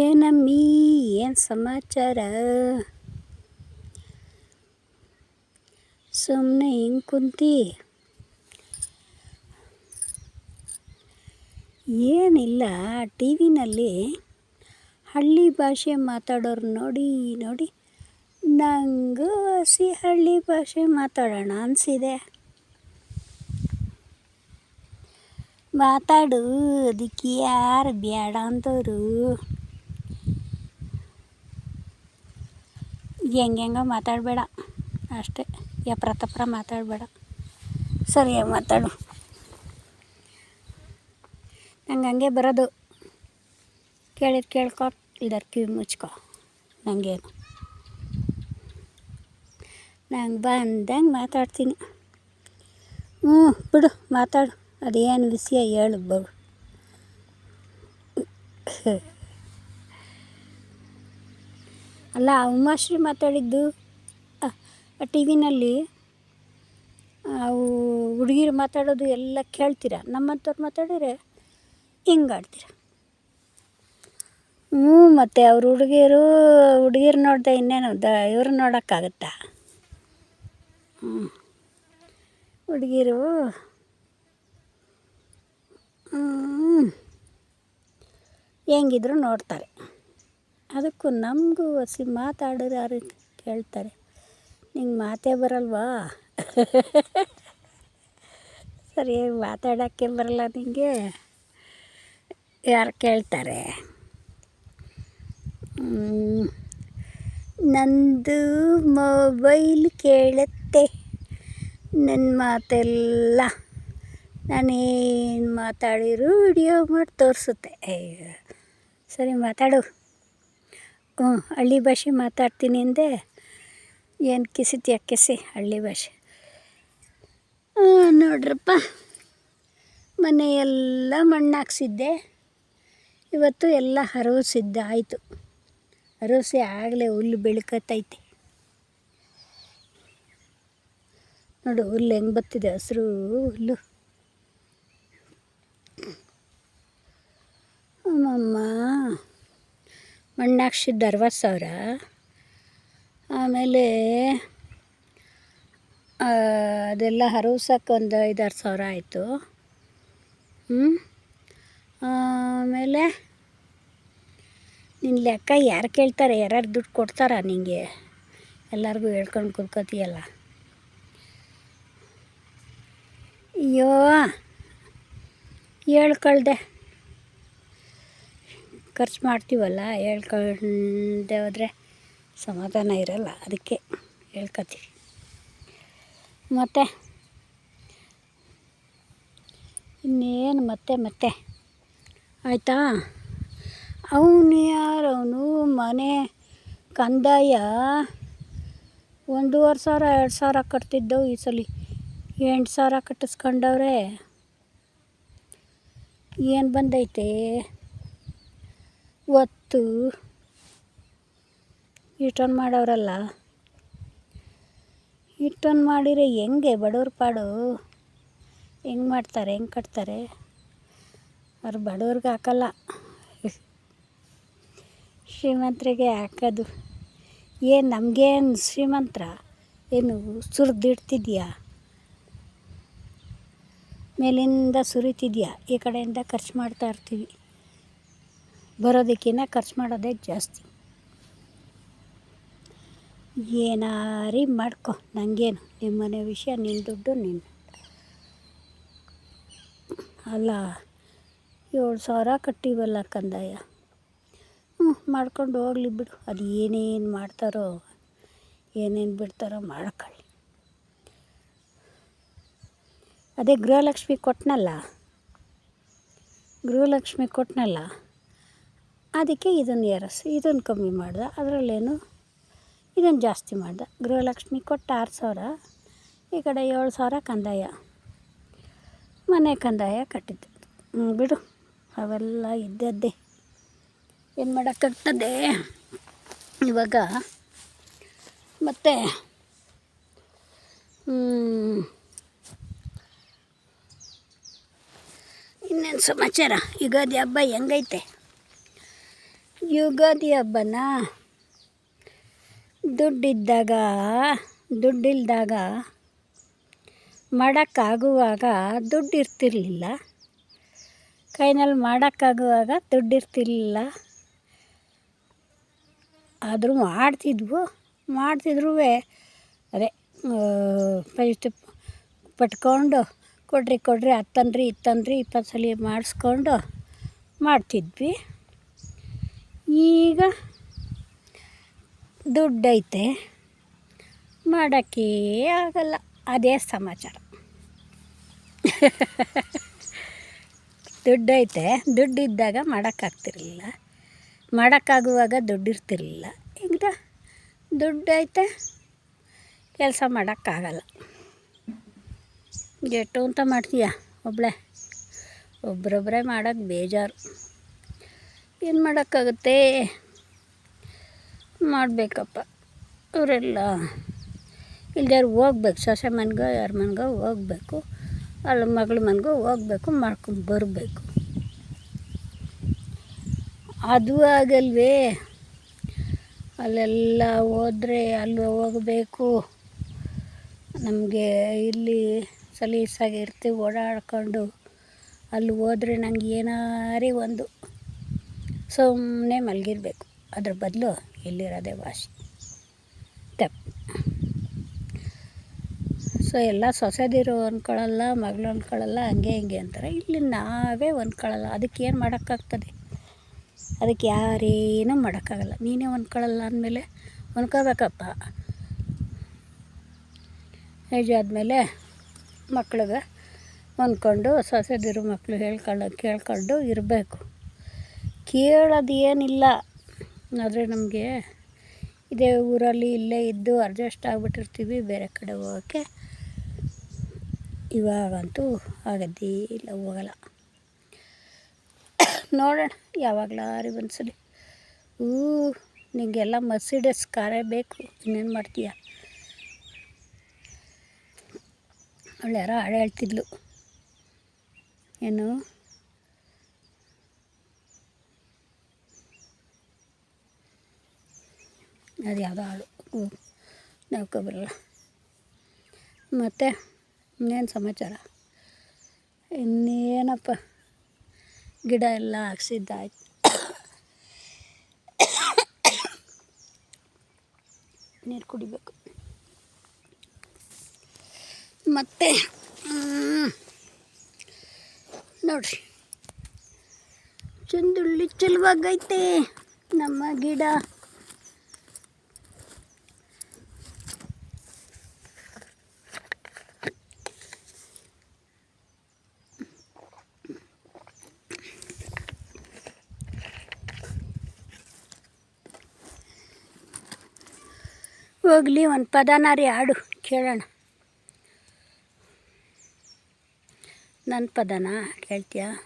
ಏನಮ್ಮಿ ಏನು ಸಮಾಚಾರ? ಸುಮ್ಮನೆ ಹಿಂಗೆ ಕುಂತಿ. ಏನಿಲ್ಲ ಟಿ ವಿನಲ್ಲಿ ಹಳ್ಳಿ ಭಾಷೆ ಮಾತಾಡೋರು ನೋಡಿ ನೋಡಿ ನಂಗೂ ಹಸಿ ಹಳ್ಳಿ ಭಾಷೆ ಮಾತಾಡೋಣ ಅನಿಸಿದೆ. ಮಾತಾಡು, ಅದಕ್ಕೆ ಯಾರು ಬೇಡ ಅಂತವರು. ಹೆಂಗೆಂಗ ಮಾತಾಡಬೇಡ. ಅಷ್ಟೇ. ಯಪ್ರ ತಪ್ರ ಮಾತಾಡಬೇಡ. ಸರಿಯಾಗಿ ಮಾತಾಡು. ನಂಗೆ ಹಂಗೆ ಬರೋದು. ಕೇಳಿದ್ ಕೇಳ್ಕೊ. ಇಲ್ದಾರ ಕಿವಿ ಮುಚ್ಕೊ. ನನಗೇನು ನಂಗೆ ಬಂದಂಗೆ ಮಾತಾಡ್ತೀನಿ. ಹ್ಞೂ, ಬಿಡು, ಮಾತಾಡು. ಅದೇನು ವಿಷಯ ಹೇಳು ಬಗು ಅಲ್ಲ ಉಮಾಶ್ರೀ ಮಾತಾಡಿದ್ದು ಟಿ ವಿನಲ್ಲಿ ಅವು ಹುಡುಗಿರು ಮಾತಾಡೋದು ಎಲ್ಲ ಕೇಳ್ತೀರ? ನಮ್ಮಂಥವ್ರು ಮಾತಾಡಿದ್ರೆ ಹಿಂಗೆ ಆಡ್ತೀರ? ಹ್ಞೂ, ಮತ್ತು ಅವ್ರ ಹುಡುಗಿಯರು ಹುಡುಗಿರು ನೋಡಿದೆ ಇನ್ನೇನು, ದ, ಇವ್ರು ನೋಡೋಕ್ಕಾಗತ್ತಾ? ಹ್ಞೂ ಹುಡುಗಿರು ಹೆಂಗಿದ್ರು ನೋಡ್ತಾರೆ. ಅದಕ್ಕೂ ನಮಗೂ ಹಸಿ ಮಾತಾಡೋರು ಯಾರು ಕೇಳ್ತಾರೆ. ನಿಂಗೆ ಮಾತೇ ಬರಲ್ವಾ? ಸರಿಯಾಗಿ ಮಾತಾಡೋಕ್ಕೆ ಬರಲ್ಲ ನಿಂಗೆ? ಯಾರು ಕೇಳ್ತಾರೆ? ನಂದು ಮೊಬೈಲ್ ಕೇಳುತ್ತೆ. ನನ್ನ ಮಾತೆಲ್ಲ ನಾನೇನು ಮಾತಾಡಿರು ವಿಡಿಯೋ ಮಾಡಿ ತೋರಿಸುತ್ತೆ. ಸರಿ ಮಾತಾಡು. ಹಳ್ಳಿ ಭಾಷೆ ಮಾತಾಡ್ತೀನಿ ಅಂದೆ. ಏನು ಕಿಸಿತಿ ಅಕ್ಕಿಸಿ ಹಳ್ಳಿ ಭಾಷೆ? ನೋಡ್ರಪ್ಪ, ಮನೆ ಎಲ್ಲ ಮಣ್ಣು ಹಾಕ್ಸಿದ್ದೆ ಇವತ್ತು ಎಲ್ಲ ಹರಸಿದ್ದೆ ಆಯಿತು. ಹರಸಿ ಆಗಲೇ ಹುಲ್ಲು ಬೆಳಕತ್ತೈತಿ ನೋಡು, ಹುಲ್ಲು ಹೆಂಗೆ ಬತ್ತಿದೆ, ಹಸಿರು ಹುಲ್ಲು. ಅಮ್ಮಮ್ಮ. ಮಣ್ಣು ಹಾಕ್ಸಿದ್ದು ಅರವತ್ತು ಸಾವಿರ. ಆಮೇಲೆ ಅದೆಲ್ಲ ಹರವ್ಸಕ್ಕೆ ಒಂದು ಐದಾರು ಸಾವಿರ ಆಯಿತು. ಹ್ಞೂ ಆಮೇಲೆ ನಿನ್ನ ಲೆಕ್ಕ ಯಾರು ಕೇಳ್ತಾರೆ, ಯಾರ್ಯಾರು ದುಡ್ಡು ಕೊಡ್ತಾರ ನಿಂಗೆ? ಎಲ್ಲರಿಗೂ ಹೇಳ್ಕೊಂಡು ಕುತ್ಕೋತೀಯಲ್ಲ ಅಯ್ಯೋ, ಹೇಳ್ಕೊಳ್ದೆ. ಖರ್ಚು ಮಾಡ್ತೀವಲ್ಲ ಹೇಳ್ಕೊಂಡೆ ಹೋದರೆ ಸಮಾಧಾನ ಇರಲ್ಲ, ಅದಕ್ಕೆ ಹೇಳ್ಕೊತೀವಿ ಮತ್ತು? ಇನ್ನೇನು ಮತ್ತೆ ಮತ್ತೆ? ಆಯಿತಾ? ಅವನು ಯಾರವನು? ಮನೆ ಕಂದಾಯ? ಒಂದೂವರೆ ಸಾವಿರ, ಎರಡು ಸಾವಿರ ಕಟ್ತಿದ್ದವು ಈ ಸಲ. ಎಂಟು ಸಾವಿರ ಕಟ್ಟಿಸ್ಕೊಂಡವ್ರೆ. ಏನು ಬಂದೈತೆ? ಒತ್ತು ಇಷ್ಟೊಂದು ಮಾಡೋರಲ್ಲ? ಇಷ್ಟೊಂದು ಮಾಡಿದರೆ ಹೆಂಗೆ ಬಡವ್ರ ಪಾಡು? ಹೆಂಗೆ ಮಾಡ್ತಾರೆ, ಹೆಂಗೆ ಕಟ್ತಾರೆ? ಅವ್ರು ಬಡವ್ರಿಗೆ ಹಾಕಲ್ಲ. ಶ್ರೀಮಂತರಿಗೆ ಹಾಕೋದು. ಏನು ನಮಗೇನು ಶ್ರೀಮಂತರ? ಏನು ಸುರಿದಿಡ್ತಿದ್ಯಾ ಮೇಲಿಂದ ಸುರಿತಿದ್ಯಾ? ಈ ಕಡೆಯಿಂದ ಖರ್ಚು ಮಾಡ್ತಾ ಇರ್ತೀವಿ. ಬರೋದಕ್ಕಿಂತ ಖರ್ಚು ಮಾಡೋದೇ ಜಾಸ್ತಿ. ಏನಾರಿ ಮಾಡ್ಕೊ ನನಗೇನು ನಿಮ್ಮ ಮನೆ ವಿಷಯ ನಿನ್ನ ದುಡ್ಡು ನಿನ್ನ ಅಲ್ಲ, ಏಳು ಸಾವಿರ ಕಟ್ಟಿವಲ್ಲ ಕಂದಾಯ. ಹ್ಞೂ ಮಾಡ್ಕೊಂಡು ಹೋಗ್ಲಿ ಬಿಡು. ಅದು ಏನೇನು ಮಾಡ್ತಾರೋ, ಏನೇನು ಬಿಡ್ತಾರೋ ಮಾಡ್ಕೊಳ್ಳಿ. ಅದೇ ಗೃಹಲಕ್ಷ್ಮಿ ಕೊಟ್ಟನಲ್ಲ ಗೃಹಲಕ್ಷ್ಮಿ ಕೊಟ್ಟನಲ್ಲ ಅದಕ್ಕೆ ಇದನ್ನು ಏರಿಸಿ, ಇದನ್ನು ಕಮ್ಮಿ ಮಾಡ್ದೆ. ಅದರಲ್ಲೇನು ಇದನ್ನು ಜಾಸ್ತಿ ಮಾಡ್ದೆ. ಗೃಹಲಕ್ಷ್ಮಿ ಕೊಟ್ಟು ಆರು ಸಾವಿರ, ಈ ಕಡೆ ಏಳು ಸಾವಿರ ಕಂದಾಯ. ಮನೆ ಕಂದಾಯ ಕಟ್ಟಿದ್ದೆ. ಬಿಡು. ಅವೆಲ್ಲ ಇದ್ದದ್ದೇ. ಏನು ಮಾಡೋಕ್ಕಾಗ್ತದೆ? ಇವಾಗ ಮತ್ತು ಇನ್ನೇನು ಸಮಾಚಾರ? ಯುಗಾದಿ ಹಬ್ಬ ಹೆಂಗೈತೆ? ಯುಗಾದಿ ಹಬ್ಬನ ದುಡ್ಡಿದ್ದಾಗ, ದುಡ್ಡಿಲ್ದಾಗ ಮಾಡೋಕ್ಕಾಗುವಾಗ ದುಡ್ಡು ಇರ್ತಿರ್ಲಿಲ್ಲ ಕೈನಲ್ಲಿ ಮಾಡೋಕ್ಕಾಗುವಾಗ ದುಡ್ಡು ಇರ್ತಿರ್ಲಿಲ್ಲ ಆದರೂ ಮಾಡ್ತಿದ್ವು. ಮಾಡ್ತಿದ್ರೂ ಅದೇ ಫಸ್ಟ್ ಪಟ್ಕೊಂಡು ಕೊಡ್ರಿ ಕೊಡ್ರಿ ಹತ್ತನ್ರಿ ಇತ್ತನ್ರಿ ಇಪ್ಪತ್ತು ಸಲ ಮಾಡಿಸ್ಕೊಂಡು ಮಾಡ್ತಿದ್ವಿ. ಈಗ ದುಡ್ಡೈತೆ, ಮಾಡೋಕ್ಕೇ ಆಗಲ್ಲ. ಅದೇ ಸಮಾಚಾರ. ದುಡ್ಡೈತೆ, ದುಡ್ಡಿದ್ದಾಗ ಮಾಡೋಕ್ಕಾಗ್ತಿರಲಿಲ್ಲ. ಮಾಡೋಕ್ಕಾಗುವಾಗ ದುಡ್ಡಿರ್ತಿರ್ಲಿಲ್ಲ. ಈಗ ದುಡ್ಡೈತೆ, ಕೆಲಸ ಮಾಡೋಕ್ಕಾಗಲ್ಲ. ಗೆಟ್ಟು ಅಂತ ಮಾಡ್ತೀಯ ಒಬ್ಬಳೆ ಒಬ್ರೊಬ್ಬರೇ ಮಾಡೋಕ್ಕೆ ಬೇಜಾರು. ಏನು ಮಾಡೋಕ್ಕಾಗುತ್ತೆ? ಮಾಡಬೇಕಪ್ಪ. ಅವರೆಲ್ಲ ಇಲ್ದಾರು ಹೋಗ್ಬೇಕು. ಸೊಸೆ ಮನೆಗೋ ಯಾರ ಮನೆಗೋ ಹೋಗ್ಬೇಕು. ಅಲ್ಲಿ ಮಗಳ ಮನೆಗೋ ಹೋಗ್ಬೇಕು, ಮಾಡ್ಕೊಂಡು ಬರಬೇಕು. ಅದು ಆಗಲ್ವೇ? ಅಲ್ಲೆಲ್ಲ ಹೋದರೆ ಅಲ್ಲಿ ಹೋಗಬೇಕು? ನಮಗೆ ಇಲ್ಲಿ ಸಲೀಸಾಗಿ ಇರ್ತೀವಿ ಓಡಾಡ್ಕೊಂಡು ಅಲ್ಲಿ ಹೋದರೆ ನಂಗೆ ಏನಾರೇ ಒಂದು ಸುಮ್ಮನೆ ಮಲಗಿರ್ಬೇಕು. ಅದ್ರ ಬದಲು ಇಲ್ಲಿರೋದೇ ವಾಸಿ. ತಪ್ಪು ಸೊ, ಎಲ್ಲ ಸೊಸೆದಿರು ಅಂದ್ಕೊಳ್ಳಲ್ಲ ಮಗಳು ಅಂದ್ಕೊಳ್ಳಲ್ಲ ಹಂಗೆ ಹಿಂಗೆ ಅಂತಾರೆ. ಇಲ್ಲಿ ನಾವೇ ಹೊಂದ್ಕೊಳ್ಳಲ್ಲ ಅದಕ್ಕೆ ಏನು ಮಾಡೋಕ್ಕಾಗ್ತದೆ? ಅದಕ್ಕೆ ಯಾರೇನೂ ಮಾಡೋಕ್ಕಾಗಲ್ಲ. ನೀನೇ ಹೊಂದ್ಕೊಳ್ಳಲ್ಲ ಅಂದಮೇಲೆ ಹೊಂದ್ಕೋಬೇಕಪ್ಪ ಏಜ್ ಆದಮೇಲೆ ಮಕ್ಳಿಗೆ ಹೊಂದ್ಕೊಂಡು ಸೊಸೆದಿರು ಮಕ್ಕಳು ಹೇಳ್ಕೊಳ್ಳೋ ಕೇಳ್ಕೊಂಡು ಇರಬೇಕು. ಕೇಳೋದು ಏನಿಲ್ಲ. ಆದರೆ ನಮಗೆ ಇದೇ ಊರಲ್ಲಿ ಇಲ್ಲೇ ಇದ್ದು ಅಡ್ಜಸ್ಟ್ ಆಗಿಬಿಟ್ಟಿರ್ತೀವಿ ಬೇರೆ ಕಡೆ ಹೋಗೋಕ್ಕೆ. ಇವಾಗಂತೂ ಆಗದೇ ಇಲ್ಲ, ಹೋಗಲ್ಲ. ನೋಡೋಣ ಯಾವಾಗಲಾರಿ ಒಂದ್ಸಲಿ ಹೂ ನಿಂಗೆಲ್ಲ ಮರ್ಸಿಡಸ್ ಕಾರೇ ಬೇಕು. ಇನ್ನೇನು ಮಾಡ್ತೀಯ? ಅವಳು ಯಾರೋ ಹಾಡು ಹೇಳ್ತಿದ್ಲು. ಏನು? ಅದು ಯಾವುದೋ ಹಾಡು. ನಾವ್ಕೊ ಬರಲ್ಲ. ಮತ್ತು ಇನ್ನೇನು ಸಮಾಚಾರ? ಇನ್ನೇನಪ್ಪ? ಗಿಡ ಎಲ್ಲ ಹಾಕ್ಸಿದ್ದಾಯ್ತು. ನೀರು ಕುಡಿಬೇಕು. ಮತ್ತು ನೋಡ್ರಿ. ಚಂದುಳ್ಳಿ ಚೆಲುವಾಗೈತೆ. ನಮ್ಮ ಗಿಡ. ಹೋಗ್ಲಿ, ಒಂದು ಪದನಾರಿ ಹಾಡು ಕೇಳೋಣ. ನನ್ನ ಪದನ ಕೇಳ್ತೀಯಾ?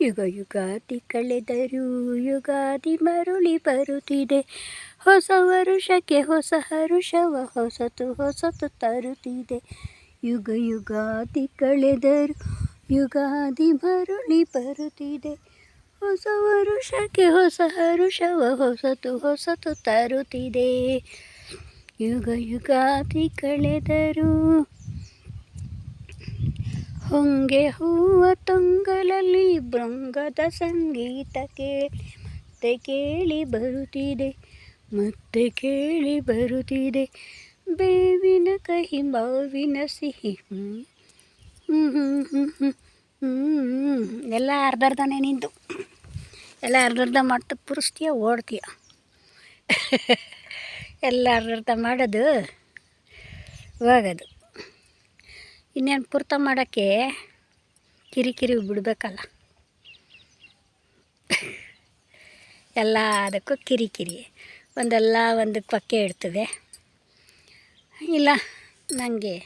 ಯುಗ ಯುಗಾದಿ ಕಳೆದರೂ ಯುಗಾದಿ ಮರುಳಿ ಬರುತ್ತಿದೆ. ಹೊಸ ವರುಷಕ್ಕೆ ಹೊಸ ಹರುಷವ, ಹೊಸತು ಹೊಸತು ತರುತ್ತಿದೆ. ಯುಗ ಯುಗಾದಿ ಕಳೆದರು ಯುಗಾದಿ ಮರುಳಿ ಬರುತ್ತಿದೆ. ಹೊಸ ವರುಷಕ್ಕೆ ಹೊಸ ಹರುಷವ, ಹೊಸತು ಹೊಸತು ತರುತ್ತಿದೆ. ಯುಗ ಯುಗಾದಿ ಕಳೆದರು ಹೊಂಗೆ ಹೂವ ತೊಂಗಲಲ್ಲಿ ಭೃಂಗದ ಸಂಗೀತ ಕೇಳಿ ಮತ್ತೆ ಕೇಳಿ ಬರುತ್ತಿದೆ, ಮತ್ತೆ ಕೇಳಿ ಬರುತ್ತಿದೆ. ಬೇವಿನ ಕಹಿ, ಮಾವಿನ ಸಿಹಿ. ಎಲ್ಲ ಅರ್ಧರ್ಧನೇ ನಿಂತು ಎಲ್ಲ ಅರ್ಧರ್ಧ ಮಾಡ್ತಾ ಪುರಿಸ್ತೀಯ ಓಡ್ತೀಯ. ಎಲ್ಲ ಅರ್ಥ ಮಾಡೋದು? ಹೋಗೋದು. ಇನ್ನೇನು ಪೂರ್ತ ಮಾಡೋಕ್ಕೆ ಕಿರಿಕಿರಿ ಬಿಡಬೇಕಲ್ಲ. ಎಲ್ಲ ಅದಕ್ಕೂ ಕಿರಿಕಿರಿ. ಒಂದಲ್ಲ ಒಂದು ಪಕ್ಕೆ ಇಡ್ತದೆ. ಇಲ್ಲ ನನಗೆ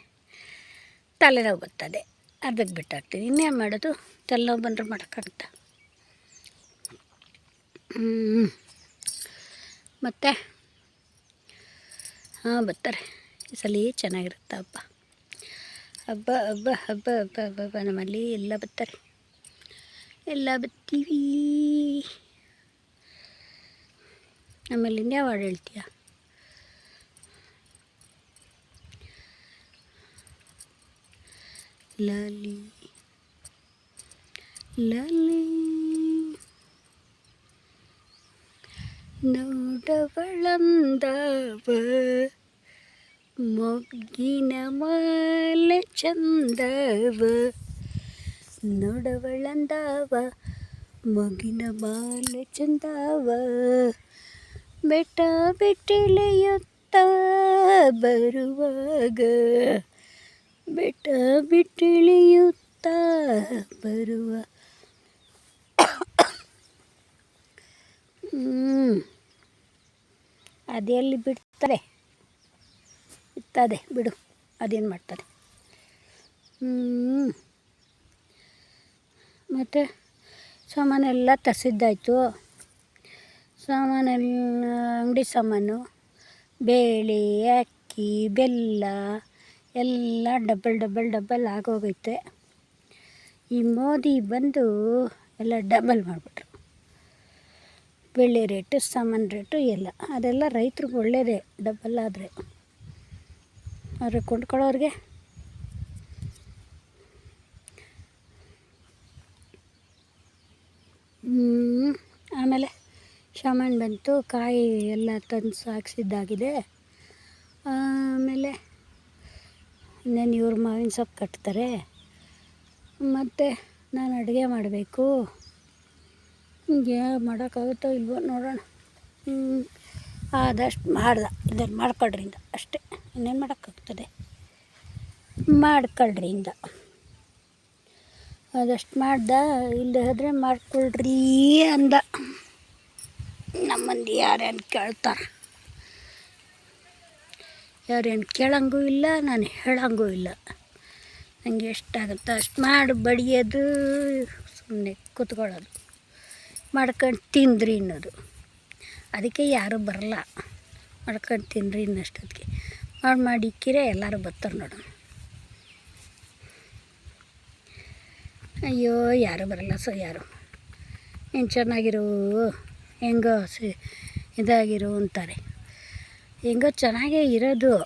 ತಲೆನೋವು ಬರ್ತದೆ. ಅದಕ್ಕೆ ಬಿಟ್ಟಾಗ್ತೀನಿ ಇನ್ನೇನು ಮಾಡೋದು? ತಲೆನೋವು ಬಂದರೆ ಮಾಡೋಕ್ಕಂತ ಮತ್ತು? ಹಾಂ, ಬರ್ತಾರೆ. ಈ ಸಲ ಚೆನ್ನಾಗಿರುತ್ತೆ ಹಬ್ಬ ಹಬ್ಬ ಹಬ್ಬ ಹಬ್ಬ ಹಬ್ಬ ಹಬ್ಬ. ಹಬ್ಬ ನಮ್ಮಲ್ಲಿ ಎಲ್ಲ ಬರ್ತಾರೆ. ಎಲ್ಲ ಬರ್ತೀವಿ. ನಮ್ಮಲ್ಲಿ ಯಾವ ಹಾಡು ಹೇಳ್ತೀಯ ಲಲಿ ಲಲಿ. ನೋಡವಳಂದವ ಮೊಗ್ಗಿನ ಮಾಲೆ ಚಂದವ ನೋಡವಳಂದವ ಮೊಗ್ಗಿನ ಮಾಲೆ ಚಂದವ ಬೆಟ್ಟ ಬಿಟ್ಟಿಳಿಯುತ್ತ ಬರುವಾಗ ಬೆಟ್ಟ ಬಿಟ್ಟಿಳಿಯುತ್ತ ಬರುವ ಅದೆಲ್ಲಿ ಬಿಡ್ತಾರೆ ಇತ್ತದೆ ಬಿಡು. ಅದೇನು ಮಾಡ್ತದೆ ಹ್ಞೂ ಮತ್ತು ಸಾಮಾನೆಲ್ಲ ತರಿಸಿದ್ದಾಯಿತು. ಸಾಮಾನೆಲ್ಲ ಅಂಗಡಿ ಸಾಮಾನು, ಬೇಳೆ, ಅಕ್ಕಿ, ಬೆಲ್ಲ ಎಲ್ಲ ಡಬಲ್ ಡಬಲ್ ಡಬಲ್ ಆಗೋಗೈತೆ. ಈ ಮೋದಿ ಬಂದು ಎಲ್ಲ ಡಬಲ್ ಮಾಡಿಬಿಟ್ರು. ಬೆಳ್ಳಿ ರೇಟು, ಸಾಮಾನು ರೇಟು ಎಲ್ಲ. ಅದೆಲ್ಲ ರೈತ್ರಿಗೆ ಒಳ್ಳೆಯದೇ ಡಬ್ಬಲ್ ಆದರೆ. ಅವ್ರಿಗೆ ಕೊಂಡ್ಕೊಳ್ಳೋರಿಗೆ. ಆಮೇಲೆ ಸಾಮಾನು ಬಂತು, ಕಾಯಿ ಎಲ್ಲ ತಂದು ಸಾಕ್ಸಿದ್ದಾಗಿದೆ. ಆಮೇಲೆ ಇನ್ನೇನು ಇವ್ರು ಮಾವಿನ ಸೊಪ್ಪು ಕಟ್ತಾರೆ. ಮತ್ತು ನಾನು ಅಡುಗೆ ಮಾಡಬೇಕು. ಹಿಂಗೆ ಮಾಡೋಕ್ಕಾಗುತ್ತೋ ಇಲ್ವೋ ನೋಡೋಣ. ಆದಷ್ಟು ಮಾಡ್ದೆ. ಇದನ್ನು ಮಾಡ್ಕೊಳ್ರಿಂದ ಅಷ್ಟೇ. ಇನ್ನೇನು ಮಾಡೋಕ್ಕಾಗ್ತದೆ? ಮಾಡ್ಕೊಳ್ರಿಂದ. ಆದಷ್ಟು ಮಾಡ್ದ ಇಲ್ಲದೆ ಹೋದರೆ ಮಾಡ್ಕೊಳ್ರಿ ಅಂದ. ನಮ್ಮಂದು ಮಂದಿ ಯಾರೇನು ಕೇಳ್ತಾರೆ? ಯಾರೇನು ಕೇಳಂಗೂ ಇಲ್ಲ, ನಾನು ಹೇಳಂಗೂ ಇಲ್ಲ. ನನಗೆ ಎಷ್ಟಾಗುತ್ತೋ ಅಷ್ಟು ಮಾಡಿ, ಬಡಿಯೋದು ಸುಮ್ಮನೆ ಕೂತ್ಕೊಳ್ಳೋದು. ಮಾಡ್ಕೊಂಡು ತಿಂದ್ರಿ ಅನ್ನೋದು. ಅದಕ್ಕೆ ಯಾರೂ ಬರಲ್ಲ. ಮಾಡ್ಕೊಂಡು ತಿನ್ನಿರಿ ಇನ್ನಷ್ಟೊತ್ತಿಗೆ ಮಾಡಿ ಮಾಡಿ ಇಕ್ಕಿರೆ ಎಲ್ಲರೂ ಬರ್ತಾರೆ ನೋಡು. ಅಯ್ಯೋ, ಯಾರು ಬರಲ್ಲ ಸೊ ಯಾರು. ಏನು ಚೆನ್ನಾಗಿರು, ಹೆಂಗೋ ಸಿ, ಇದಾಗಿರು ಅಂತಾರೆ. ಹೆಂಗೋ ಚೆನ್ನಾಗೇ ಇರೋದು.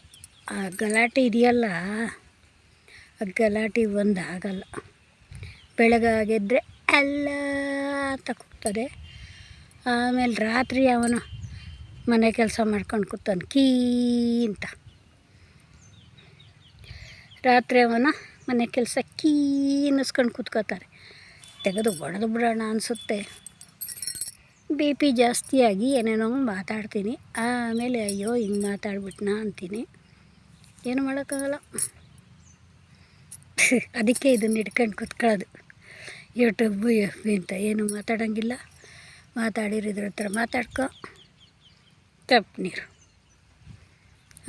ಆ ಗಲಾಟೆ ಇದೆಯಲ್ಲ. ಆ ಗಲಾಟೆ ಒಂದು ಆಗಲ್ಲ ಎಲ್ಲ ಅಂತ ಕೂಗ್ತದೆ ಆಮೇಲೆ ರಾತ್ರಿ ಅವನು ಮನೆ ಕೆಲಸ ಮಾಡ್ಕೊಂಡು ಕೂತಾನೆ ಕೀ ಅಂತ. ರಾತ್ರಿ ಅವನ ಮನೆ ಕೆಲಸ ಕೀ ಅನ್ನಿಸ್ಕೊಂಡು ಕೂತ್ಕೋತಾರೆ. ತೆಗೆದು ಒಡೆದು ಬಿಡೋಣ ಅನಿಸುತ್ತೆ. ಬಿ ಪಿ ಜಾಸ್ತಿಯಾಗಿ ಏನೇನೋ ಮಾತಾಡ್ತೀನಿ. ಆಮೇಲೆ ಅಯ್ಯೋ, ಹಿಂಗೆ ಮಾತಾಡ್ಬಿಟ್ನಾ ಅಂತೀನಿ. ಏನು ಮಾಡೋಕ್ಕಾಗಲ್ಲ. ಅದಕ್ಕೆ ಇದನ್ನ ಇಟ್ಕೊಂಡು ಕೂತ್ಕೊಳ್ಳೋದು. ಯೂಟ್ಯೂಬು ಎಫ್ ಬಿ ಅಂತ ಏನು ಮಾತಾಡೋಂಗಿಲ್ಲ. ಮಾತಾಡಿರಿದ್ರ ಹತ್ರ ಮಾತಾಡ್ಕೊ. ತಪ್ಪು ನೀರು.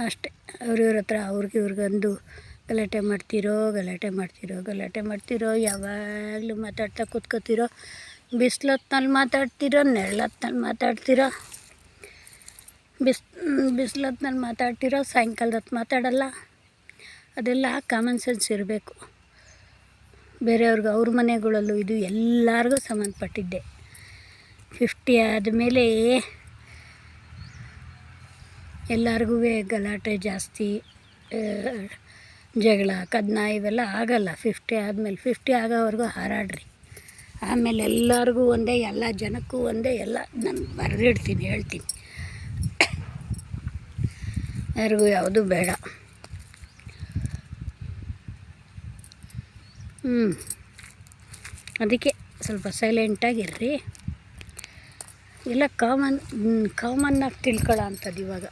ಅಷ್ಟೆ. ಅವ್ರಿವ್ರ ಹತ್ರ ಅವ್ರಿಗೆ ಇವ್ರಿಗಂದು ಗಲಾಟೆ ಮಾಡ್ತಿರೋ ಗಲಾಟೆ ಮಾಡ್ತಿರೋ ಗಲಾಟೆ ಮಾಡ್ತಿರೋ, ಯಾವಾಗಲೂ ಮಾತಾಡ್ತಾ ಕೂತ್ಕೋತಿರೋ ಬಿಸ್ಲೊತ್ನಲ್ಲಿ ಮಾತಾಡ್ತಿರೋ ನೆರಳೊತ್ನಲ್ಲಿ ಮಾತಾಡ್ತಿರೋ, ಬಿಸ್ ಬಿಸ್ಲೊತ್ನಲ್ಲಿ ಮಾತಾಡ್ತಿರೋ ಸಾಯಂಕಾಲದ ಹೊತ್ತು ಮಾತಾಡಲ್ಲ. ಅದೆಲ್ಲ ಕಾಮನ್ ಸೆನ್ಸ್ ಇರಬೇಕು. ಬೇರೆಯವ್ರಿಗೆ ಅವ್ರ ಮನೆಗಳಲ್ಲೂ ಇದು ಎಲ್ಲರಿಗೂ ಸಂಬಂಧಪಟ್ಟಿದ್ದೆ. ಫಿಫ್ಟಿ ಆದಮೇಲೆ ಎಲ್ಲರಿಗೂ ಗಲಾಟೆ ಜಾಸ್ತಿ ಜಗಳ, ಕದನ ಇವೆಲ್ಲ ಆಗಲ್ಲ. ಫಿಫ್ಟಿ ಆದಮೇಲೆ ಫಿಫ್ಟಿ ಆಗೋವರೆಗೂ ಹಾರಾಡ್ರಿ. ಆಮೇಲೆ ಎಲ್ಲರಿಗೂ ಒಂದೇ, ಎಲ್ಲ ಜನಕ್ಕೂ ಒಂದೇ, ಎಲ್ಲ ನಾನು ಬರೆದಿಡ್ತೀನಿ, ಹೇಳ್ತೀನಿ. ಯಾರಿಗೂ ಯಾವುದೂ ಬೇಡ. ಹ್ಞೂ ಅದಕ್ಕೆ ಸ್ವಲ್ಪ ಸೈಲೆಂಟಾಗಿರ್ರಿ ಎಲ್ಲ ಕಾಮನ್ ಕಾಮನ್ನಾಗಿ ತಿಳ್ಕೊಳ್ಳೋ ಅಂಥದ್ದು ಇವಾಗ.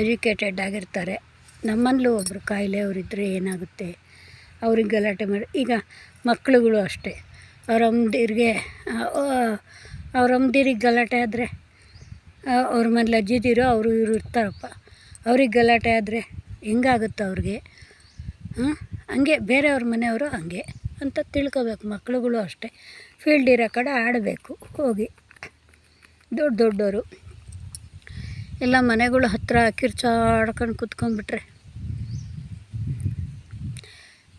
ಎಜುಕೇಟೆಡ್ ಆಗಿರ್ತಾರೆ. ನಮ್ಮಲ್ಲೂ ಒಬ್ಬರು ಕಾಯಿಲೆ ಅವರಿದ್ದರೆ ಏನಾಗುತ್ತೆ? ಅವ್ರಿಗೆ ಗಲಾಟೆ ಮಾಡಿ, ಈಗ ಮಕ್ಕಳುಗಳು ಅಷ್ಟೇ. ಅವ್ರ ಅಮ್ಮದಿರಿಗೆ ಅವ್ರ ಅಮ್ಮದಿರಿಗೆ ಗಲಾಟೆ ಆದರೆ ಅವ್ರ ಮನೇಲಿ ಅಜ್ಜಿದಿರು ಅವರು, ಇವರು ಇರ್ತಾರಪ್ಪ. ಅವ್ರಿಗೆ ಗಲಾಟೆ ಆದರೆ ಹೆಂಗಾಗುತ್ತೆ ಅವ್ರಿಗೆ? ಹಾಂ ಹಂಗೆ ಬೇರೆಯವ್ರ ಮನೆಯವರು ಹಂಗೆ ಅಂತ ತಿಳ್ಕೊಬೇಕು, ಮಕ್ಳುಗಳು ಅಷ್ಟೇ. ಫೀಲ್ಡ್ ಇರೋ ಕಡೆ ಆಡಬೇಕು, ಹೋಗಿ. ದೊಡ್ಡ ದೊಡ್ಡವರು ಎಲ್ಲ ಮನೆಗಳು ಹತ್ತಿರ ಕಿರ್ಚಾಡ್ಕೊಂಡು ಕುತ್ಕೊಂಡ್ಬಿಟ್ರೆ.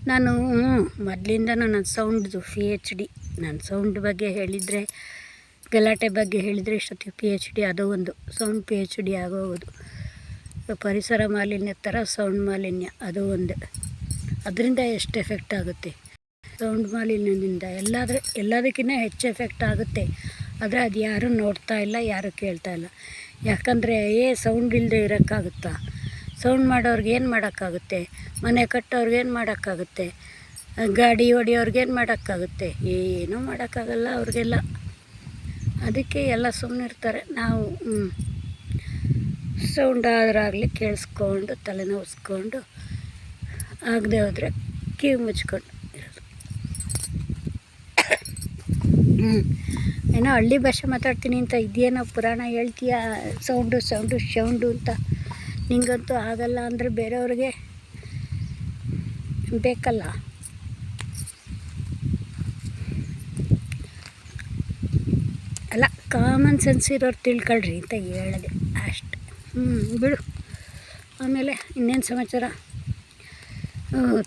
ನಾನು ಮೊದಲಿಂದ ನನ್ನ ಸೌಂಡ್ದು ಪಿ ಎಚ್ ಡಿ ನನ್ನ ಸೌಂಡ್ ಬಗ್ಗೆ ಹೇಳಿದರೆ, ಗಲಾಟೆ ಬಗ್ಗೆ ಹೇಳಿದರೆ ಇಷ್ಟೊತ್ತಿಗೆ ಪಿ ಎಚ್ ಡಿ ಅದು ಒಂದು. ಸೌಂಡ್ ಪಿ ಎಚ್ ಡಿ ಆಗೋಗೋದು ಪರಿಸರ ಮಾಲಿನ್ಯ ಥರ ಸೌಂಡ್ ಮಾಲಿನ್ಯ ಅದು ಒಂದು. ಅದರಿಂದ ಎಷ್ಟು ಎಫೆಕ್ಟ್ ಆಗುತ್ತೆ? ಸೌಂಡ್ ಮಾಲಿನ್ಯದಿಂದ ಎಲ್ಲಾದ್ರೂ ಎಲ್ಲದಕ್ಕಿಂತ ಹೆಚ್ಚು ಎಫೆಕ್ಟ್ ಆಗುತ್ತೆ. ಆದರೆ ಅದು ಯಾರೂ ನೋಡ್ತಾ ಇಲ್ಲ, ಯಾರೂ ಕೇಳ್ತಾ ಇಲ್ಲ. ಯಾಕಂದರೆ ಏ, ಸೌಂಡ್ ಇಲ್ಲದೆ ಇರೋಕ್ಕಾಗುತ್ತಾ? ಸೌಂಡ್ ಮಾಡೋರ್ಗೆ ಏನು ಮಾಡೋಕ್ಕಾಗುತ್ತೆ? ಮನೆ ಕಟ್ಟೋರ್ಗೆ ಏನು ಮಾಡೋಕ್ಕಾಗುತ್ತೆ? ಗಾಡಿ ಹೊಡಿಯೋರ್ಗೆ ಏನು ಮಾಡೋಕ್ಕಾಗುತ್ತೆ? ಏನೂ ಮಾಡೋಕ್ಕಾಗಲ್ಲ ಅವ್ರಿಗೆಲ್ಲ. ಅದಕ್ಕೆ ಎಲ್ಲ ಸುಮ್ಮನೆ ಇರ್ತಾರೆ. ನಾವು ಸೌಂಡ್ ಆದ್ರಾಗಲಿ ಕೇಳಿಸ್ಕೊಂಡು ತಲೆನೋವಿಸ್ಕೊಂಡು ಆಗದೆ ಹೋದರೆ ಕಿವಿ ಮುಚ್ಕೊಂಡು. ಇರೋದು ಹ್ಞೂ ಏನೋ ಹಳ್ಳಿ ಭಾಷೆ ಮಾತಾಡ್ತೀನಿ ಅಂತ ಇದೇನೋ ಪುರಾಣ ಹೇಳ್ತೀಯ? ಸೌಂಡು ಸೌಂಡು ಸೌಂಡು ಅಂತ. ನಿಂಗಂತೂ ಆಗಲ್ಲ ಅಂದರೆ ಬೇರೆಯವ್ರಿಗೆ ಬೇಕಲ್ಲ. ಅಲ್ಲ ಕಾಮನ್ ಸೆನ್ಸ್ ಇರೋರು ತಿಳ್ಕೊಳ್ರಿ ಅಂತ ಹೇಳಿದೆ ಅಷ್ಟೆ. ಹ್ಞೂ ಬಿಡು. ಆಮೇಲೆ ಇನ್ನೇನು ಸಮಾಚಾರ?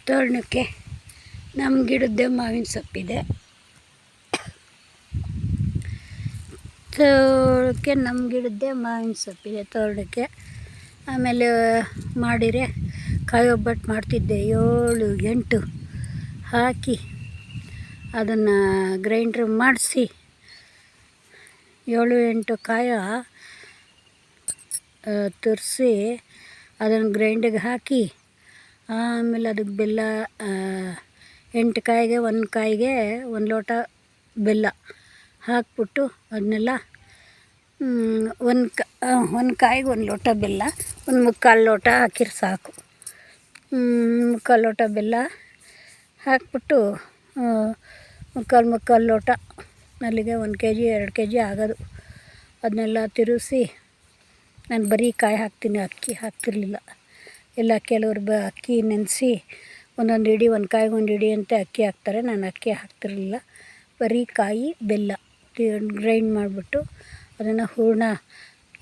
ತೋರಣಕ್ಕೆ ನಮ್ಮ ಗಿಡದ್ದೇ ಮಾವಿನ ಸೊಪ್ಪಿದೆ. ತೋಳಕ್ಕೆ ನಮ್ಮ ಗಿಡದ್ದೇ ಮಾವಿನ ಸೊಪ್ಪಿದೆ, ತೋರಣಕ್ಕೆ. ಆಮೇಲೆ ಮಾಡಿರೆ ಕಾಯಿ ಒಬ್ಬಟ್ಟು ಮಾಡ್ತಿದ್ದೆ, ಏಳು, ಎಂಟು ಹಾಕಿ ಅದನ್ನು ಗ್ರೈಂಡ್ರ್ ಮಾಡಿಸಿ, ಏಳು, ಎಂಟು ಕಾಯ ತುರಿಸಿ ಅದನ್ನು ಗ್ರೈಂಡಿಗೆ ಹಾಕಿ ಆಮೇಲೆ ಅದಕ್ಕೆ ಬೆಲ್ಲ ಎಂಟು ಕಾಯಿಗೆ ಒಂದು ಕಾಯಿಗೆ ಒಂದು ಲೋಟ ಬೆಲ್ಲ ಹಾಕ್ಬಿಟ್ಟು ಅದನ್ನೆಲ್ಲ ಒಂದು ಕ ಒಂದು ಕಾಯಿಗೆ ಒಂದು ಲೋಟ ಬೆಲ್ಲ, ಒಂದು ಮುಕ್ಕಾಲು ಲೋಟ ಹಾಕಿರ್ ಸಾಕು. ಮುಕ್ಕಾಲು ಲೋಟ ಬೆಲ್ಲ ಹಾಕ್ಬಿಟ್ಟು ಮುಕ್ಕಾಲು ಮುಕ್ಕಾಲು ಲೋಟ ಅಲ್ಲಿಗೆ ಒಂದು ಕೆ ಜಿ ಎರಡು ಕೆ ಜಿ ಆಗೋದು. ಅದನ್ನೆಲ್ಲ ತಿರುಗಿಸಿ, ನಾನು ಬರೀ ಕಾಯಿ ಹಾಕ್ತೀನಿ, ಅಕ್ಕಿ ಹಾಕ್ತಿರ್ಲಿಲ್ಲ. ಎಲ್ಲ ಕೆಲವ್ರು ಬ ಅಕ್ಕಿ ನೆನೆಸಿ ಒಂದೊಂದು ಇಡಿ ಒಂದು ಕಾಯಿಗೆ ಒಂದು ಇಡಿ ಅಂತ ಅಕ್ಕಿ ಹಾಕ್ತಾರೆ. ನಾನು ಅಕ್ಕಿ ಹಾಕ್ತಿರಲಿಲ್ಲ. ಬರೀ ಕಾಯಿ, ಬೆಲ್ಲ ಗ್ರೈಂಡ್ ಮಾಡಿಬಿಟ್ಟು ಅದನ್ನು ಹೂರಣ,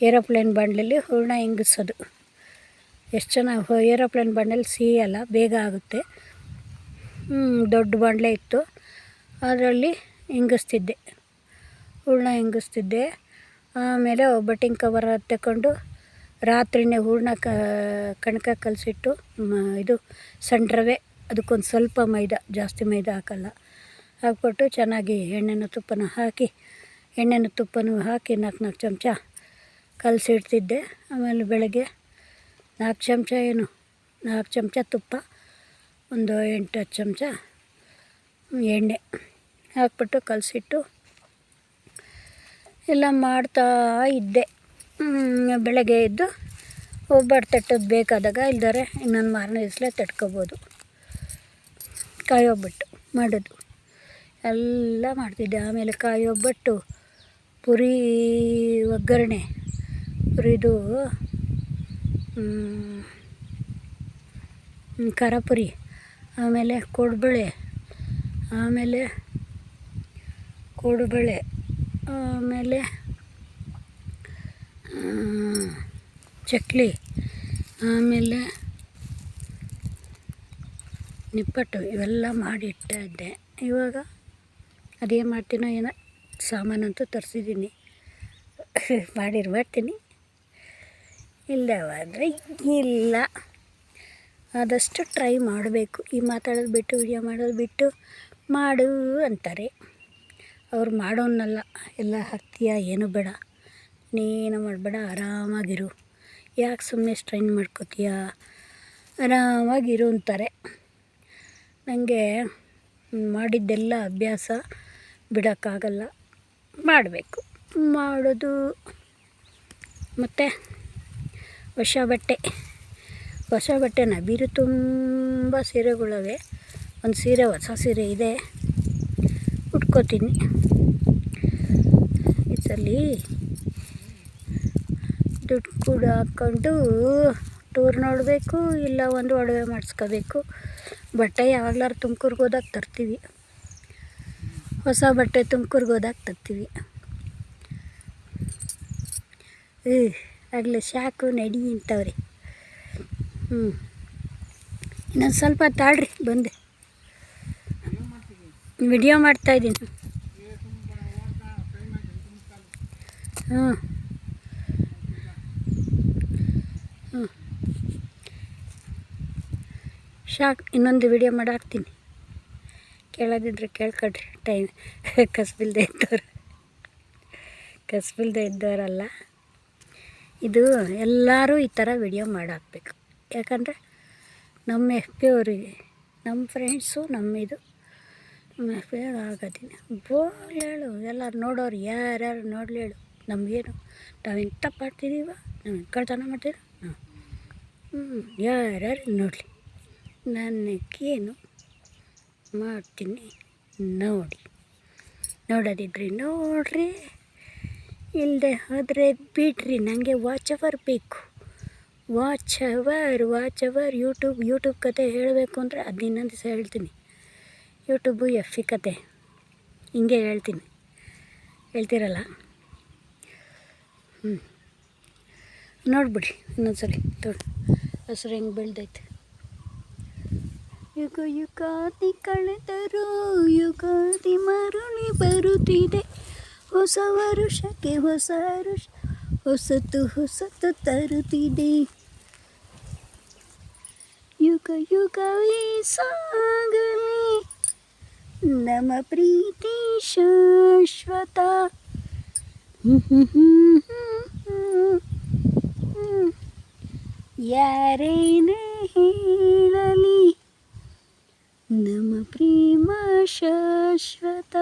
ಏರೋಪ್ಲೇನ್ ಬಾಣಲೆಯಲ್ಲಿ ಹೂರಣ ಹೆಂಗಿಸೋದು ಎಷ್ಟು ಚೆನ್ನಾಗಿ ಏರೋಪ್ಲೇನ್ ಬಾಣಲೆಲಿ ಸಿಹಿಯಲ್ಲ ಬೇಗ ಆಗುತ್ತೆ. ದೊಡ್ಡ ಬಾಣಲೆ ಇತ್ತು. ಅದರಲ್ಲಿ ಹಿಂಗಿಸ್ತಿದ್ದೆ ಹೂರಣ ಹೆಂಗಿಸ್ತಿದ್ದೆ ಆಮೇಲೆ ಒಬ್ಬಟ್ಟಿನ ಕವರ್ ತಗೊಂಡು ರಾತ್ರಿಯೇ ಹೂರ್ಣ ಕ, ಕಣಕ ಕಲಸಿಟ್ಟು ಇದು ಸಣ್ಣ ರವೆ ಅದಕ್ಕೊಂದು ಸ್ವಲ್ಪ ಮೈದಾ, ಜಾಸ್ತಿ ಮೈದಾ ಹಾಕಲ್ಲ. ಹಾಕ್ಬಿಟ್ಟು ಚೆನ್ನಾಗಿ ಎಣ್ಣೆನ ತುಪ್ಪನ ಹಾಕಿ, ಎಣ್ಣೆನ ತುಪ್ಪನೂ ಹಾಕಿ ನಾಲ್ಕು ನಾಲ್ಕು ಚಮಚ ಕಲಸಿಡ್ತಿದ್ದೆ. ಆಮೇಲೆ ಬೆಳಗ್ಗೆ ನಾಲ್ಕು ಚಮಚ ಏನು ನಾಲ್ಕು ಚಮಚ ತುಪ್ಪ, ಒಂದು ಎಂಟು ಹತ್ತು ಚಮಚ ಎಣ್ಣೆ ಹಾಕ್ಬಿಟ್ಟು ಕಲಸಿಟ್ಟು ಎಲ್ಲ ಮಾಡ್ತಾ ಇದ್ದೆ. ಬೆಳಗ್ಗೆ ಎದ್ದು ಒಬ್ಬಟ್ಟು ತಟ್ಟೋದು ಬೇಕಾದಾಗ ಇಲ್ದರೆ ಇನ್ನೊಂದು ಮಾರನೇ ದಿವಸಲೇ ತಟ್ಕೋಬೋದು. ಕಾಯಿ ಒಬ್ಬಟ್ಟು ಮಾಡೋದು. ಎಲ್ಲ ಮಾಡ್ತಿದ್ದೆ. ಆಮೇಲೆ ಕಾಯಿ ಒಬ್ಬಟ್ಟು ಪುರಿ, ಒಗ್ಗರಣೆ ಪುರಿದು ಖಾರ ಪುರಿ ಆಮೇಲೆ ಕೋಡುಬಳೆ ಆಮೇಲೆ ಕೋಡುಬಳೆ, ಆಮೇಲೆ ಚಕ್ಲಿ, ಆಮೇಲೆ ನಿಪ್ಪಟ್ಟು ಇವೆಲ್ಲ ಮಾಡಿ ಇಟ್ಟಿದ್ದೆ ಇವಾಗ ಅದೇನು ಮಾಡ್ತೀನೋ ಏನೋ ಸಾಮಾನಂತೂ ತರಿಸಿದ್ದೀನಿ. ಮಾಡಿರ್ ಮಾಡ್ತೀನಿ. ಇಲ್ಲವಾದರೆ ಇಲ್ಲ. ಆದಷ್ಟು ಟ್ರೈ ಮಾಡಬೇಕು. ಈ ಮಾತಾಡೋದು ಬಿಟ್ಟು, ವಿಡಿಯೋ ಮಾಡೋದು ಬಿಟ್ಟು ಮಾಡು ಅಂತಾರೆ. ಅವ್ರು ಮಾಡೋನಲ್ಲ. ಎಲ್ಲ ಹಾಕ್ತೀಯಾ ಏನು ಬೇಡ. ನೀನು ಮಾಡಬೇಡ, ಆರಾಮಾಗಿರು. ಯಾಕೆ ಸುಮ್ಮನೆ ಸ್ಟ್ರೈನ್ ಮಾಡ್ಕೋತೀಯ? ಆರಾಮಾಗಿರು ಅಂತಾರೆ. ನನಗೆ ಮಾಡಿದ್ದೆಲ್ಲ ಅಭ್ಯಾಸ ಬಿಡೋಕ್ಕಾಗಲ್ಲ. ಮಾಡಬೇಕು. ಮಾಡೋದು. ಮತ್ತು? ಹೊಸ ಬಟ್ಟೆ ಹೊಸ ಬಟ್ಟೆನ ಬೀರು ತುಂಬ ಸೀರೆಗಳವೆ. ಒಂದು ಸೀರೆ, ಹೊಸ ಸೀರೆ ಇದೆ. ಉಟ್ಕೋತೀನಿ. ಸಲ ದುಡ್ಡು ಕೂಡ ಹಾಕ್ಕೊಂಡು ಟೂರ್ ನೋಡಬೇಕು, ಇಲ್ಲ ಒಂದು ಒಡವೆ ಮಾಡಿಸ್ಕೋಬೇಕು. ಬಟ್ಟೆ ಯಾವಾಗ್ಲಾರು ತುಮ್ಕೂರ್ಗೆ ಹೋದಾಗ ತರ್ತೀವಿ. ಹೊಸ ಬಟ್ಟೆ ತುಮಕೂರ್ಗೆ ಹೋದಾಗ ತರ್ತೀವಿ. ಹ್ಞೂ ಆಗಲೇ ಶಾಕು, ನಡಿ ಇಂಥವ್ರಿ. ಹ್ಞೂ ಇನ್ನೊಂದು ಸ್ವಲ್ಪ ತಾಳ್ರಿ, ಬಂದೆ. ವಿಡಿಯೋ ಮಾಡ್ತಾಯಿದ್ದೀನಿ ಹ್ಞೂ ಶಾಕ್ ಇನ್ನೊಂದು ವಿಡಿಯೋ ಮಾಡಿ ಹಾಕ್ತೀನಿ ಕೇಳೋದಿದ್ರೆ ಕೇಳ್ಕೊಡ್ರಿ, ಟೈಮ್. ಕಸ್ಬಿಲ್ದೆ ಇದ್ದವ್ರು. ಕಸ್ಬಿಲ್ದೆ ಇದ್ದವರಲ್ಲ. ಇದು ಎಲ್ಲರೂ ಈ ಥರ ವಿಡಿಯೋ ಮಾಡಿ ಹಾಕ್ಬೇಕು ಯಾಕಂದರೆ ನಮ್ಮ ಎಫ್ ಪಿ ಅವರಿಗೆ, ನಮ್ಮ ಫ್ರೆಂಡ್ಸು ನಮ್ಮ ಇದು ನಮ್ಮ ಎಫ್ ಪಿ ಅವ್ರು ಬೋಲ್ ಹೇಳು, ಎಲ್ಲರೂ ನೋಡೋರು ಯಾರ್ಯಾರು ನೋಡಲಿ ಹೇಳು. ನಮಗೇನು, ನಾವು ಇಂಥ ಪಾಡ್ತಿದ್ದೀವ ನಾವು ಕಳ್ತನ ಮಾಡ್ತೀವಿ ಹ್ಞೂ ಯಾರ್ಯಾರು ನೋಡಲಿ. ನನಗೇನು ಮಾಡ್ತೀನಿ ನೋಡಿ. ನೋಡೋದಿದ್ರಿ ನೋಡ್ರಿ ಇಲ್ಲದೆ ಹೋದರೆ ಬಿಡ್ರಿ ನನಗೆ ವಾಚ್ ಅವರ್ ಬೇಕು. Watch hour watch hour YouTube YouTube ಕತೆ ಹೇಳಬೇಕು ಅಂದರೆ ಅದು ಇನ್ನೊಂದು ದಿವಸ ಹೇಳ್ತೀನಿ. ಯೂಟ್ಯೂಬು ಎಫ್ ಇ ಕತೆ ಹಿಂಗೆ ಹೇಳ್ತೀನಿ. ಹೇಳ್ತಿರಲ್ಲ? ಹ್ಞೂ ನೋಡ್ಬಿಡಿ ಇನ್ನೊಂದ್ಸಲಿ ತೊಗೊಳ್ಳಿ ಹಸ್ರು ಹೆಂಗೆ ಬೆಳ್ದೈತೆ. ಯುಗ ಯುಗಾದಿ ಕಳೆದರೂ ಯುಗಾದಿ ಮರುಳಿ ಬರುತ್ತಿದೆ. ಹೊಸ ವರುಷಕ್ಕೆ ಹೊಸ ವರುಷ, ಹೊಸತು ಹೊಸತು ತರುತ್ತಿದೆ. ಯುಗ ಯುಗವೇ ಸಾಗಲಿ, ನಮ್ಮ ಪ್ರೀತಿ ಶಾಶ್ವತ. ಯಾರೇನೇ ಹೇಳಲಿ? नम प्रीम शाश्वत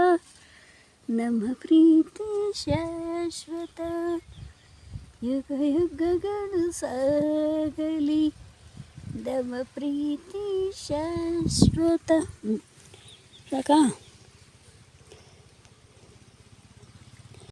नम प्रीति शाश्वत। युगयुगण नम प्रीति शाश्वत। कका